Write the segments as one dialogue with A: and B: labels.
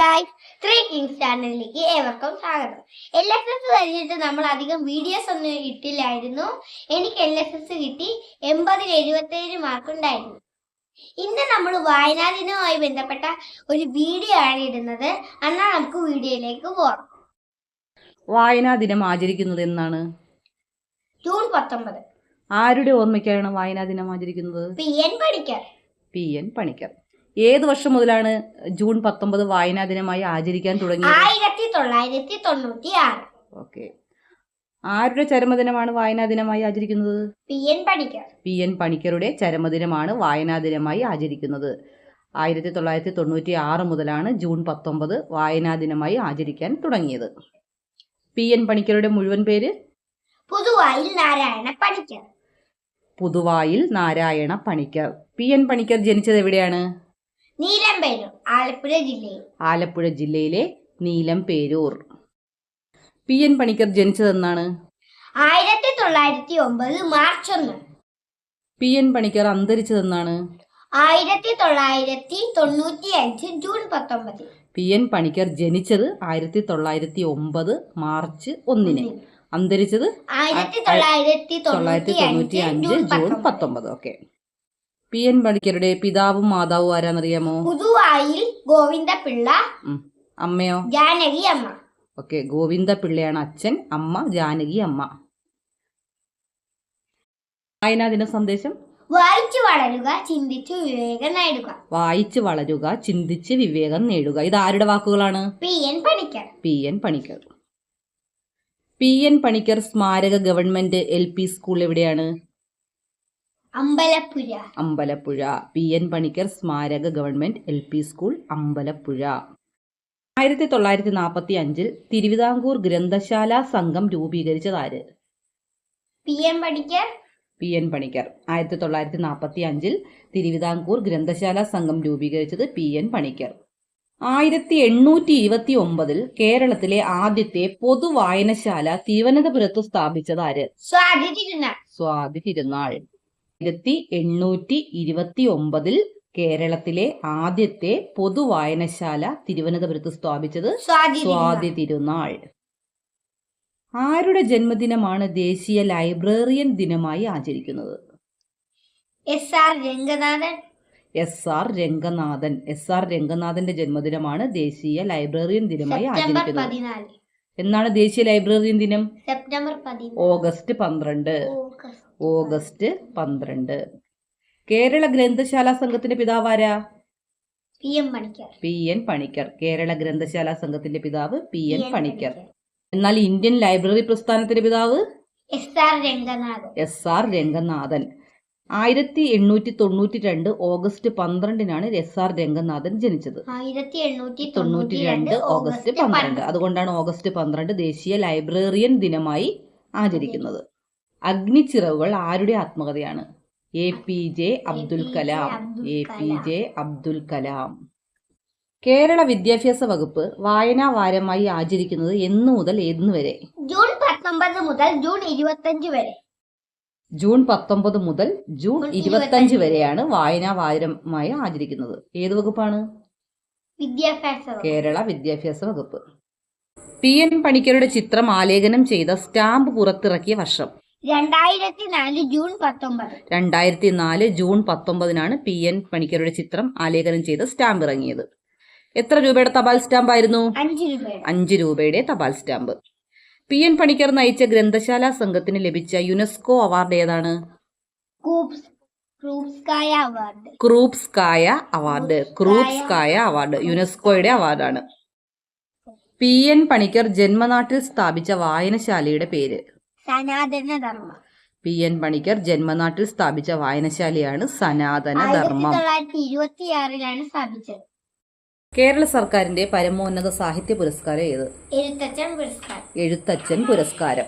A: Guys three Kings ചാനലിലേക്ക് ഏവർക്കും സ്വാഗതം. എൽ എസ് എസ് കഴിഞ്ഞിട്ട് നമ്മൾ അധികം വീഡിയോസ് ഒന്നും ഇട്ടില്ലായിരുന്നു. എനിക്ക് എൽ എസ് എസ് കിട്ടി എൺപതിൽ എഴുപത്തേഴ് മാർക്ക് ഉണ്ടായിരുന്നു. ഇന്ന് നമ്മൾ വായനാ ദിനവുമായി ബന്ധപ്പെട്ട ഒരു വീഡിയോ ആണ് ഇടുന്നത്. എന്നാൽ നമുക്ക് വീഡിയോയിലേക്ക് പോകാം.
B: വായനാ ദിനം ആചരിക്കുന്നത് എന്നാണ്?
A: ജൂൺ പത്തൊമ്പത്.
B: ആരുടെ ഓർമ്മയ്ക്കാണ് വായനാ ദിനം ആചരിക്കുന്നത്?
A: P N Panicker.
B: P N Panicker. ഏത് വർഷം മുതലാണ് ജൂൺ പത്തൊമ്പത് വായനാ ദിനമായി ആചരിക്കാൻ തുടങ്ങിയത്?
A: ആയിരത്തി തൊള്ളായിരത്തി തൊണ്ണൂറ്റി ആറ്
B: ഓക്കെ. ആരുടെ ചരമദിനമാണ് വായനാ ദിനമായി ആചരിക്കുന്നത്?
A: P N Panicker.
B: P N പണിക്കരുടെ ചരമദിനമാണ് വായനാ ദിനമായി ആചരിക്കുന്നത്. ആയിരത്തി തൊള്ളായിരത്തി തൊണ്ണൂറ്റി ആറ് മുതലാണ് ജൂൺ പത്തൊമ്പത് വായനാ ദിനമായി ആചരിക്കാൻ തുടങ്ങിയത്. പി എൻ പണിക്കരുടെ മുഴുവൻ പേര്?
A: പുതുവായിൽ നാരായണ പണിക്കർ.
B: പുതുവായിൽ നാരായണ പണിക്കർ. പി എൻ പണിക്കർ ജനിച്ചത് എവിടെയാണ്?
A: നീലമ്പേരൂർ ആലപ്പുഴ ജില്ലയിൽ.
B: ആലപ്പുഴ ജില്ലയിലെ നീലംപേരൂർ പി എൻ പണിക്കർ ജനിച്ചതെന്നാണ്?
A: ആയിരത്തി തൊള്ളായിരത്തി ഒമ്പത് മാർച്ച് ഒന്ന്.
B: പി എൻ പണിക്കർ അന്തരിച്ചതെന്നാണ്?
A: ആയിരത്തി തൊള്ളായിരത്തി തൊണ്ണൂറ്റി അഞ്ച് ജൂൺ പത്തൊമ്പത്
B: പി എൻ പണിക്കർ ജനിച്ചത് ആയിരത്തി തൊള്ളായിരത്തി ഒമ്പത് മാർച്ച് ഒന്നിന്. അന്തരിച്ചത്
A: ആയിരത്തി തൊള്ളായിരത്തി
B: തൊള്ളായിരത്തി
A: തൊണ്ണൂറ്റി അഞ്ച് ജൂൺ
B: പത്തൊമ്പത്. ഓക്കെ. പി എൻ പണിക്കരുടെ പിതാവും മാതാവും ആരാന്നറിയാമോ?
A: പുതുവായിൽ ഗോവിന്ദപിള്ള.
B: അമ്മയോ?
A: ജാനകി അമ്മ
B: ഓക്കെ ഗോവിന്ദ പിള്ളയാണ് അച്ഛൻ അമ്മ ജാനകി അമ്മ വായനാ ദിന സന്ദേശം?
A: വായിച്ചു വളരുക ചിന്തിച്ച് വിവേകം നേടുക.
B: വായിച്ചു വളരുക ചിന്തിച്ച് വിവേകം നേടുക. ഇത് ആരുടെ വാക്കുകളാണ്?
A: P N Panicker.
B: P N Panicker. P N Panicker സ്മാരക ഗവൺമെന്റ് എൽ പി സ്കൂൾ എവിടെയാണ്?
A: അമ്പലപ്പുഴ.
B: അമ്പലപ്പുഴ. പി. എൻ. പണിക്കർ സ്മാരക government L. P. School Ambalappuzha. ആയിരത്തി തൊള്ളായിരത്തി നാൽപ്പത്തി അഞ്ചിൽ തിരുവിതാംകൂർ ഗ്രന്ഥശാല സംഘം രൂപീകരിച്ചതാര്?
A: P. N. Panicker.
B: P. N. Panicker. ആയിരത്തി തൊള്ളായിരത്തി നാൽപ്പത്തി അഞ്ചിൽ തിരുവിതാംകൂർ ഗ്രന്ഥശാല സംഘം രൂപീകരിച്ചത് പി. എൻ. പണിക്കർ. ആയിരത്തി എണ്ണൂറ്റി ഇരുപത്തി ഒമ്പതിൽ കേരളത്തിലെ ആദ്യത്തെ പൊതു വായനശാല തിരുവനന്തപുരത്ത് സ്ഥാപിച്ചതാര്?
A: സ്വാതി തിരുനാൾ.
B: സ്വാതി തിരുനാൾ. ആയിരത്തി എണ്ണൂറ്റി ഇരുപത്തി ഒമ്പതിൽ കേരളത്തിലെ ആദ്യത്തെ പൊതു വായനശാല തിരുവനന്തപുരത്ത് സ്ഥാപിച്ചത്
A: സ്വാതി
B: തിരുനാൾ. ആരുടെ ജന്മദിനമാണ് ദേശീയ ലൈബ്രറിയൻ ദിനമായി ആചരിക്കുന്നത്?
A: S R Ranganathan.
B: S R Ranganathan. S R രംഗനാഥന്റെ ജന്മദിനമാണ് ദേശീയ ലൈബ്രറിയൻ ദിനമായി ആചരിക്കുന്നത്. എന്നാണ് ദേശീയ ലൈബ്രറിയൻ ദിനം?
A: സെപ്റ്റംബർ
B: ഓഗസ്റ്റ് പന്ത്രണ്ട്.
A: ഓഗസ്റ്റ്
B: പന്ത്രണ്ട്. കേരള ഗ്രന്ഥശാല സംഘത്തിന്റെ പിതാവാരാ
A: P M Panicker.
B: P N Panicker. Kerala ഗ്രന്ഥശാല സംഘത്തിന്റെ പിതാവ് P N
A: P. N.
B: Panicker. എന്നാൽ ഇന്ത്യൻ ലൈബ്രറി പ്രസ്ഥാനത്തിന്റെ പിതാവ്?
A: S R Ranganathan.
B: S R Ranganathan. ആയിരത്തി എണ്ണൂറ്റി തൊണ്ണൂറ്റി രണ്ട് ഓഗസ്റ്റ് പന്ത്രണ്ടിനാണ് എസ് ആർ രംഗനാഥൻ ജനിച്ചത്.
A: ആയിരത്തി എണ്ണൂറ്റി
B: തൊണ്ണൂറ്റി രണ്ട് ഓഗസ്റ്റ് പന്ത്രണ്ട്. അതുകൊണ്ടാണ് ഓഗസ്റ്റ് പന്ത്രണ്ട് ദേശീയ ലൈബ്രറിയൻ ദിനമായി ആചരിക്കുന്നത്. അഗ്നിച്ചിറവുകൾ ആരുടെ ആത്മകഥയാണ്? A P J Abdul Kalam. A P J Abdul Kalam. Kerala വിദ്യാഭ്യാസ വകുപ്പ് വായനാ വാരമായി ആചരിക്കുന്നത് എന്നു മുതൽ എന്ന് വരെ?
A: ജൂൺ പത്തൊമ്പത് മുതൽ ജൂൺ ഇരുപത്തഞ്ച് വരെ.
B: ജൂൺ പത്തൊമ്പത് മുതൽ ജൂൺ ഇരുപത്തഞ്ച് വരെയാണ് വായനാ വാരമായി ആചരിക്കുന്നത്. ഏത് വകുപ്പാണ്?
A: വിദ്യാഭ്യാസ.
B: കേരള വിദ്യാഭ്യാസ വകുപ്പ്. പി എൻ പണിക്കരുടെ ചിത്രം ആലേഖനം ചെയ്ത സ്റ്റാമ്പ് പുറത്തിറക്കിയ വർഷം.
A: രണ്ടായിരത്തി നാല് ജൂൺ പത്തൊമ്പത്.
B: രണ്ടായിരത്തി നാല് ജൂൺ പത്തൊമ്പതിനാണ് പി എൻ പണിക്കരുടെ ചിത്രം ആലേഖനം ചെയ്ത് സ്റ്റാമ്പ് ഇറങ്ങിയത്. എത്ര രൂപയുടെ തപാൽ സ്റ്റാമ്പ് ആയിരുന്നു
A: അഞ്ച് രൂപ
B: അഞ്ച് രൂപയുടെ തപാൽ സ്റ്റാമ്പ്. പി എൻ പണിക്കർ നയിച്ച ഗ്രന്ഥശാല സംഘത്തിന് ലഭിച്ച യുനെസ്കോ അവാർഡ് ഏതാണ്?
A: Krupskaya award.
B: Krupskaya award. യുനെസ്കോയുടെ അവാർഡാണ്. പി എൻ പണിക്കർ ജന്മനാട്ടിൽ സ്ഥാപിച്ച വായനശാലയുടെ പേര്.
A: സനാതന ധർമ്മ.
B: പി എൻ പണിക്കർ ജന്മനാട്ടിൽ സ്ഥാപിച്ച വായനശാലയാണ് സനാതന ധർമ്മം.
A: തൊള്ളായിരത്തി ഇരുപത്തി ആറിലാണ് സ്ഥാപിച്ചത്.
B: കേരള സർക്കാരിന്റെ പരമോന്നത സാഹിത്യ പുരസ്കാരം ഏത്?
A: എഴുത്തച്ഛൻ പുരസ്കാരം.
B: എഴുത്തച്ഛൻ പുരസ്കാരം.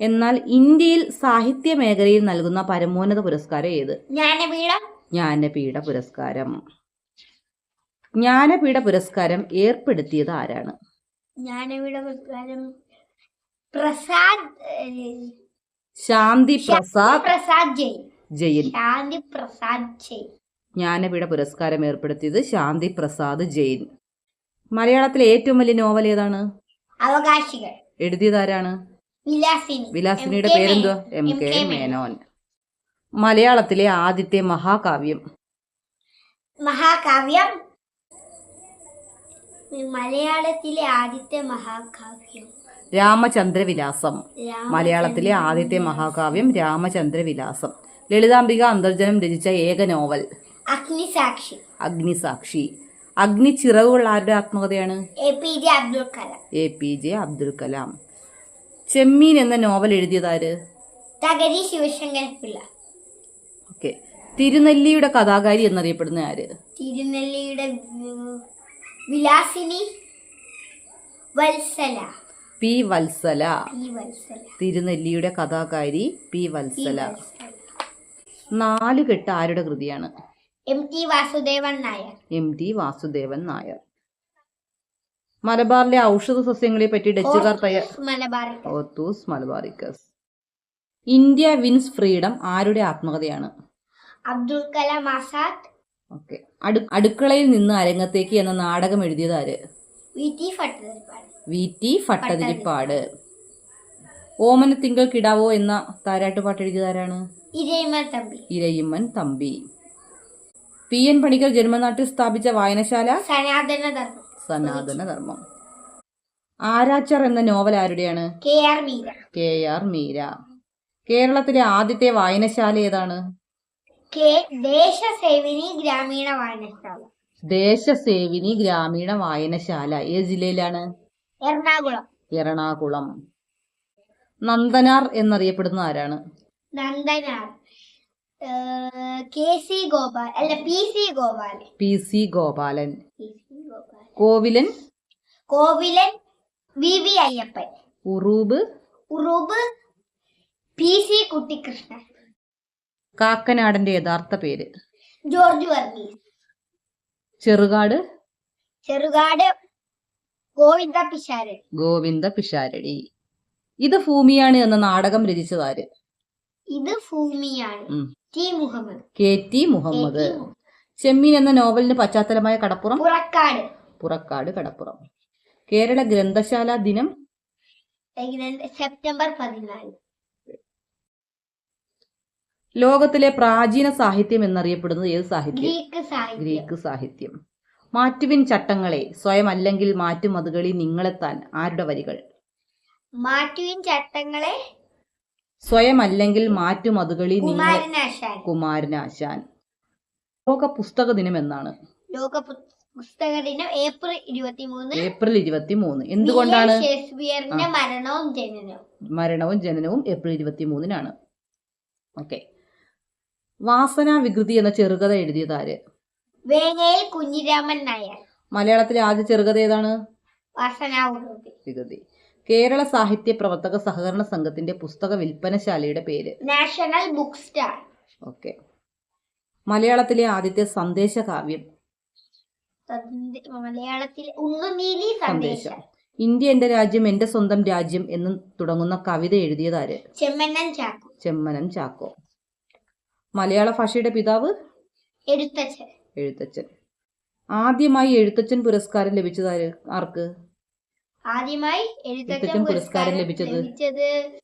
B: എന്നാൽ ഇന്ത്യയിൽ സാഹിത്യ മേഖലയിൽ നൽകുന്ന പരമോന്നത പുരസ്കാരം ഏത്?
A: ജ്ഞാനപീഠം.
B: ജ്ഞാനപീഠ പുരസ്കാരം. ജ്ഞാനപീഠ പുരസ്കാരം ഏർപ്പെടുത്തിയത് ആരാണ്?
A: ജ്ഞാനപീഠ പുരസ്കാരം പ്രസാദ്
B: ശാന്തി പ്രസാദ്
A: പ്രസാദ് ജെയിൻ.
B: ജയിൻ.
A: ശാന്തി പ്രസാദ് ജെയിൻ.
B: ജ്ഞാനപീഠ പുരസ്കാരം ഏർപ്പെടുത്തിയത് ശാന്തി പ്രസാദ് ജെയിൻ. മലയാളത്തിലെ ഏറ്റവും വലിയ നോവൽ ഏതാണ്?
A: അവകാശികൾ.
B: എഴുതിയതാരാണ്
A: വിലാസിനി.
B: വിലാസിനിയുടെ
A: പേരെന്തോ
B: പേരെന്തുവാ? M K. മേനോൻ. മലയാളത്തിലെ ആദ്യത്തെ മഹാകാവ്യം.
A: മഹാകാവ്യം? മലയാളത്തിലെ ആദ്യത്തെ മഹാകാവ്യം.
B: രാമചന്ദ്രവിലാസം. മലയാളത്തിലെ ആദ്യത്തെ മഹാകാവ്യം രാമചന്ദ്രവിലാസം. ലളിതാംബിക അന്തർജനം രചിച്ച ഏക നോവൽ.
A: അഗ്നിസാക്ഷി.
B: അഗ്നിസാക്ഷി. അഗ്നി അഗ്നിച്ചിറകുകൾ ആരുടെ ആത്മകഥയാണ്?
A: A P J Abdul Kalam.
B: A P J Abdul Kalam. Chemmeen എന്ന നോവൽ എഴുതിയതാര്
A: തകരി ശിവശങ്കർ പിള്ള.
B: ഓക്കെ. തിരുനെല്ലിയുടെ കഥാകാരി എന്നറിയപ്പെടുന്ന ആര്?
A: തിരുനെല്ലിയുടെ വിലാസിനി വത്സല.
B: പി വത്സല. തിരുനെല്ലിയുടെ കഥാകാരി പി വത്സല. നാലുകെട്ട് ആരുടെ കൃതിയാണ്?
A: M T Vasudevan Nair.
B: M T Vasudevan Nair. മലബാറിലെ ഔഷധ സസ്യങ്ങളെ പറ്റി ഡച്ചുകാർ തയ്യാർ Hortus Malabaricus. India wins freedom ആരുടെ ആത്മകഥയാണ്?
A: അബ്ദുൽ കലാം ആസാദ്.
B: ഓക്കെ. അടുക്കളയിൽ നിന്ന് അരങ്ങത്തേക്ക് എന്ന നാടകം എഴുതിയത് ആര്?
A: V T Bhattathiripad.
B: V T ഓമന തിങ്കൾ കിടാവോ എന്ന താരാട്ടുപാട്ട് എഴുതിയതാരാണ്?
A: ഇരയിമ തമ്പി.
B: ഇരയിമ്മൻ തമ്പി. പി എൻ പണിക്കർ ജന്മനാട്ടിൽ സ്ഥാപിച്ച വായനശാല?
A: സനാതന ധർമ്മം
B: ആരാച്ചർ എന്ന നോവൽ ആരുടെയാണ്?
A: K R Meera.
B: കേരളത്തിലെ ആദ്യത്തെ വായനശാല ഏതാണ്?
A: ദേശസേവിനി ഗ്രാമീണ വായനശാല.
B: ദേശസേവിനി ഗ്രാമീണ വായനശാല. ഏത് ജില്ലയിലാണ്?
A: എറണാകുളം.
B: എറണാകുളം. നന്ദനാർ എന്നറിയപ്പെടുന്ന ആരാണ്?
A: നന്ദനാർ. കെ സി ഗോപാൽ അല്ല P C
B: Gopalan.
A: P C Gopalan
B: Kovilan?
A: Kovilan V V Ayyappan.
B: Uroob?
A: Uroob P C Kuttikrishnan
B: കാക്കനാടന്റെ യഥാർത്ഥ പേര്.
A: ജോർജ് വർഗീസ്.
B: ചെറുകാട്?
A: ചെറുകാട് ഗോവിന്ദ പിഷാരടി.
B: ഗോവിന്ദ പിഷാരടി. ഇത് ഭൂമിയാണ് എന്ന നാടകം രചിച്ചതാര്?
A: ഇത് ഭൂമിയാണ്. T Muhammad.
B: K T Muhammad. Chemmeen എന്ന നോവലിന് പശ്ചാത്തലമായ കടപ്പുറം?
A: പുറക്കാട്.
B: പുറക്കാട് കടപ്പുറം. കേരള ഗ്രന്ഥശാല ദിനം?
A: സെപ്റ്റംബർ പതിനാല്.
B: ലോകത്തിലെ പ്രാചീന സാഹിത്യം എന്നറിയപ്പെടുന്നത് ഏത് സാഹിത്യം.
A: ഗ്രീക്ക് സാഹിത്യം.
B: മാറ്റുവിൻ ചട്ടങ്ങളെ സ്വയം അല്ലെങ്കിൽ മാറ്റുമതുകളി നിങ്ങളെത്താൻ ആരുടെ വരികൾ?
A: മാറ്റുവിൻ ചട്ടങ്ങളെ
B: സ്വയം അല്ലെങ്കിൽ മാറ്റുമതുകളി നിങ്ങളെ
A: കുമാരനാശാൻ
B: ലോക പുസ്തക ദിനം എന്നാണ്.
A: ലോക പുസ്തക ദിനം ഏപ്രിൽ ഇരുപത്തി മൂന്ന്
B: ഏപ്രിൽ ഇരുപത്തി മൂന്ന് എന്തുകൊണ്ടാണ്?
A: ഷേക്സ്പിയറിന്റെ മരണവും ജനനവും.
B: മരണവും ജനനവും ഏപ്രിൽ ഇരുപത്തി മൂന്നിനാണ് ഓക്കെ. വാസനാ വികൃതി എന്ന ചെറുകഥ എഴുതിയതാര്
A: വേങ്ങയിൽ കുഞ്ഞിരാമൻ നായർ.
B: മലയാളത്തിലെ ആദ്യ ചെറുകഥ ഏതാണ്? കേരള സാഹിത്യ പ്രവർത്തക സഹകരണ സംഘത്തിന്റെ പുസ്തക വിൽപ്പനശാലയുടെ പേര്?
A: National book stall.
B: ഓക്കെ. മലയാളത്തിലെ ആദ്യത്തെ സന്ദേശ കാവ്യം?
A: മലയാളത്തിലെ ഉണ്ണുനീലി
B: സന്ദേശം. ഇന്ത്യ എന്റെ രാജ്യം എന്റെ സ്വന്തം രാജ്യം എന്ന് തുടങ്ങുന്ന കവിത എഴുതിയതാര്
A: ചെമ്മനം ചാക്കോ.
B: ചെമ്മനം ചാക്കോ. മലയാള ഭാഷയുടെ പിതാവ്?
A: എഴുത്തച്ഛൻ.
B: എഴുത്തച്ഛൻ. ആദ്യമായി എഴുത്തച്ഛൻ പുരസ്കാരം ലഭിച്ചത് ആർക്ക്?
A: ആദ്യമായി
B: എഴുത്തച്ഛൻ പുരസ്കാരം? ലഭിച്ചത്?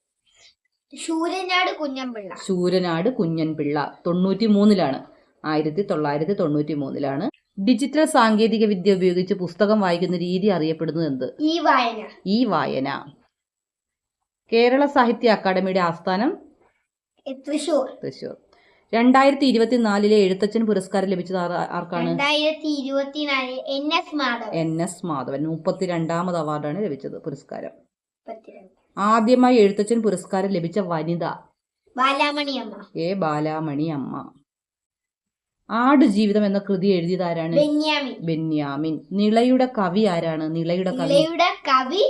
A: ശൂരനാട് കുഞ്ഞൻപിള്ള
B: ശൂരനാട് കുഞ്ഞൻപിള്ള തൊണ്ണൂറ്റി മൂന്നിലാണ് ആയിരത്തി തൊള്ളായിരത്തി തൊണ്ണൂറ്റി മൂന്നിലാണ് ഡിജിറ്റൽ സാങ്കേതിക വിദ്യ ഉപയോഗിച്ച് പുസ്തകം വായിക്കുന്ന രീതി അറിയപ്പെടുന്നത് എന്ത്?
A: ഈ വായന.
B: ഈ വായന. കേരള സാഹിത്യ അക്കാദമിയുടെ ആസ്ഥാനം?
A: തൃശൂർ.
B: തൃശൂർ. രണ്ടായിരത്തി ഇരുപത്തിനാലിലെ എഴുത്തച്ഛൻ പുരസ്കാരം ലഭിച്ചത് ആർക്കാണ്?
A: രണ്ടായിരത്തി N S Madhavan.
B: N S Madhavan. മുപ്പത്തിരണ്ടാമത് അവാർഡാണ് ലഭിച്ചത് പുരസ്കാരം. ആദ്യമായി എഴുത്തച്ഛൻ പുരസ്കാരം ലഭിച്ച വനിത
A: ബാലാമണി അമ്മ
B: എ ബാലാമണി അമ്മ ആട് ജീവിതം എന്ന കൃതി എഴുതിയതാരാണ്
A: ബെന്യാമിൻ.
B: ബെന്യാമിൻ. നിളയുടെ കവി ആരാണ്? നിളയുടെ കവി
A: നിളയുടെ കവി.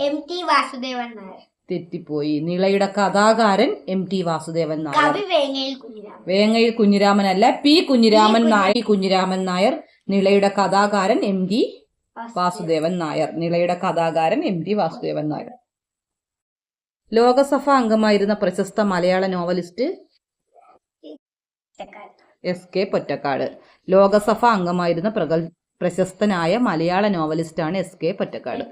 A: M T Vasudevan Nair.
B: തെറ്റിപ്പോയി. നിളയുടെ കഥാകാരൻ എം ടി വാസുദേവൻ നായർ.
A: കവി വേങ്ങയിൽ കുഞ്ഞിരാമൻ
B: വേങ്ങയിൽ കുഞ്ഞിരാമൻ അല്ല പി കുഞ്ഞിരാമൻ നായർ കുഞ്ഞിരാമൻ. നായർ നിളയുടെ കഥാകാരൻ എം ഡി വാസുദേവൻ. നായർ. നിളയുടെ കഥാകാരൻ എം ഡി വാസുദേവൻ നായർ. ലോകസഭ അംഗമായിരുന്ന പ്രശസ്ത Malayala novelist S K Pottekkatt. Lok Sabha അംഗമായിരുന്ന പ്രഗൽ പ്രശസ്തനായ മലയാള നോവലിസ്റ്റാണ് എസ് കെ പൊറ്റക്കാട്.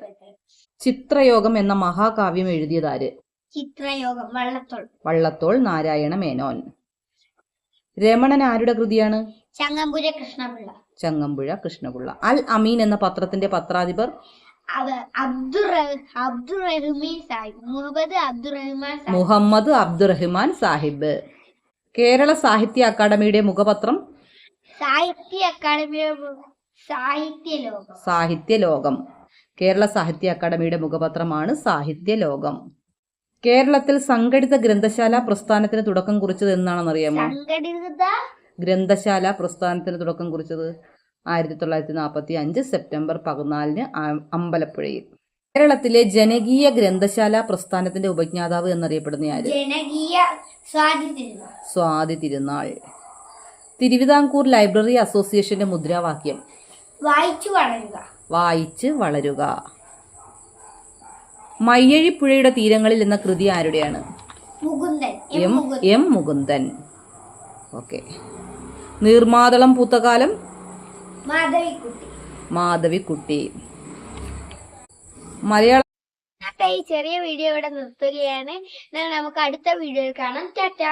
B: ചിത്രയോഗം എന്ന മഹാകാവ്യം എഴുതിയതാര്?
A: ചിത്രയോഗം വള്ളത്തോൾ.
B: വള്ളത്തോൾ നാരായണ മേനോൻ രമണൻ ആരുടെ കൃതിയാണ്?
A: ചങ്ങമ്പുഴ കൃഷ്ണപിള്ള.
B: ചങ്ങമ്പുഴ കൃഷ്ണപിള്ള. അൽ അമീൻ എന്ന പത്രത്തിന്റെ പത്രാധിപർ?
A: മുഹമ്മദ്
B: അബ്ദുറഹ്മാൻ സാഹിബ്. കേരള സാഹിത്യ അക്കാദമിയുടെ മുഖപത്രം?
A: സാഹിത്യ അക്കാദമിയുടെ സാഹിത്യ ലോകം.
B: സാഹിത്യ ലോകം. കേരള സാഹിത്യ അക്കാദമിയുടെ മുഖപത്രമാണ് സാഹിത്യ ലോകം. കേരളത്തിൽ സംഘടിത ഗ്രന്ഥശാല പ്രസ്ഥാനത്തിന് തുടക്കം കുറിച്ചത് എന്നാണെന്നറിയാമോ
A: അറിയാമോ
B: ഗ്രന്ഥശാല പ്രസ്ഥാനത്തിന് തുടക്കം കുറിച്ചത് ആയിരത്തി തൊള്ളായിരത്തി നാൽപ്പത്തി അഞ്ച് സെപ്റ്റംബർ പതിനാലിന് അമ്പലപ്പുഴയിൽ. കേരളത്തിലെ ജനകീയ ഗ്രന്ഥശാല പ്രസ്ഥാനത്തിന്റെ ഉപജ്ഞാതാവ് എന്നറിയപ്പെടുന്ന ആര്? സ്വാതി തിരുനാൾ. തിരുവിതാംകൂർ ലൈബ്രറി അസോസിയേഷന്റെ മുദ്രാവാക്യം.
A: വായിച്ചു വളരുക.
B: വായിച്ച് വളരുക. മയ്യഴിപ്പുഴയുടെ തീരങ്ങളിൽ എന്ന കൃതി ആരുടെയാണ്?
A: M.
B: M
A: Mukundan.
B: Okay. Neermathalam Poothakalam?
A: Madhavikutty.
B: മലയാള
A: ഈ ചെറിയ വീഡിയോ ഇവിടെ നിർത്തുകയാണ്. നമുക്ക് അടുത്ത വീഡിയോയിൽ കാണാം. ടാറ്റ.